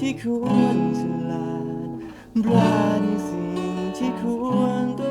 ที่ควรฉลาดร้านสิ่งที่ควรต้